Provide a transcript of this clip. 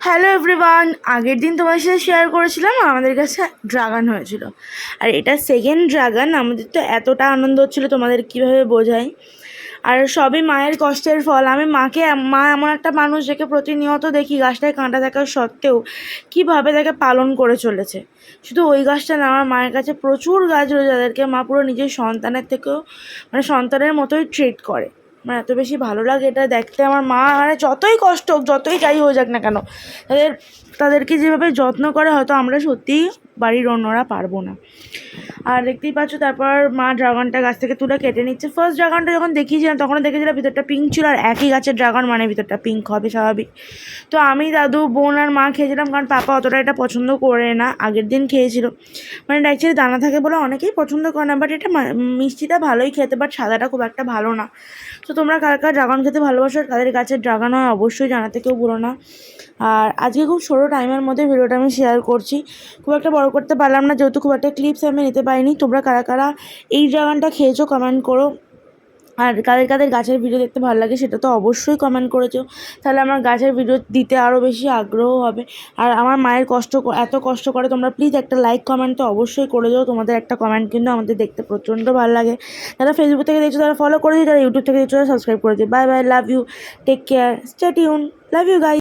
Hello everyone আগের দিন তোমার সাথে শেয়ার করেছিলাম, আমাদের কাছে ড্রাগন হয়েছিল। আর এটা সেকেন্ড ড্রাগন আমাদের তো এতটা আনন্দ হচ্ছিল তোমাদের কীভাবে বোঝাই। আর সবই মায়ের কষ্টের ফল। আমি মাকে, মা এমন একটা মানুষ যাকে প্রতিনিয়ত দেখি, গাছটায় কাঁটা থাকা সত্ত্বেও কীভাবে তাকে পালন করে চলেছে। শুধু ওই গাছটা না, আমার মায়ের কাছে প্রচুর গাছ রয়েছে, যাদেরকে মা পুরো নিজের সন্তানের থেকেও মানে সন্তানের মতোই ট্রিট করে। আমার এত বেশি ভালো লাগে এটা দেখতে আমার মা মানে যতই কষ্ট হোক, যতই যাই হয়ে যাক না কেন, তাদের, তাদেরকে যেভাবে যত্ন করে হয়তো আমরা সত্যিই বাড়ির অন্যরা পারব না। আর দেখতেই পাচ্ছ তারপর মা ড্রাগনটা গাছ থেকে তুলে কেটে নিচ্ছে। ফার্স্ট ড্রাগনটা যখন দেখিয়েছিলাম তখন দেখেছিলাম ভিতরটা পিঙ্ক ছিল আর একই গাছের ড্রাগন মানে ভিতরটা পিঙ্ক হবে স্বাভাবিক। তো আমি, দাদু, বোন আর মা খেয়েছিলাম কারণ পাপা অতটা এটা পছন্দ করে না, আগের দিন খেয়েছিল। মানে অ্যাকচুয়ালি দানা থাকে বলে অনেকেই পছন্দ করে না বাট এটা মিষ্টিটা ভালোই খেতে বাট সাদাটা খুব একটা ভালো না। তো তোমরা কার কার ড্রাগন খেতে ভালোবাসো তাদের গাছের ড্রাগন হয় অবশ্যই জানাতে কেউ ভুলো না। আর আজকে খুব ছোটো টাইমের মধ্যে ভিডিওটা আমি শেয়ার করছি। খুব একটা বড় করতে পারলাম না, যেহেতু খুব একটা ক্লিপস আমি নিতে পারিনি। তোমরা কারা কারা এই ড্রাগনটা খেয়েছো কমেন্ট করো। আর কাদের কাদের গাছের ভিডিও দেখতে ভালো লাগে সেটা তো অবশ্যই কমেন্ট করেছ। তাহলে আমার গাছের ভিডিও দিতে আরও বেশি আগ্রহ হবে। আর আমার মায়ের কষ্ট এত কষ্ট করে তোমরা প্লিজ একটা লাইক কমেন্ট তো অবশ্যই করে দিও। তোমাদের একটা কমেন্ট কিন্তু আমাদের দেখতে প্রচণ্ড ভালো লাগে। যারা ফেসবুক থেকে দেখছ, তারা ফলো করে দিই যারা ইউটিউব থেকে দেখছ, তারা সাবস্ক্রাইব করে দিও। Bye bye love you take care stay tune love you guy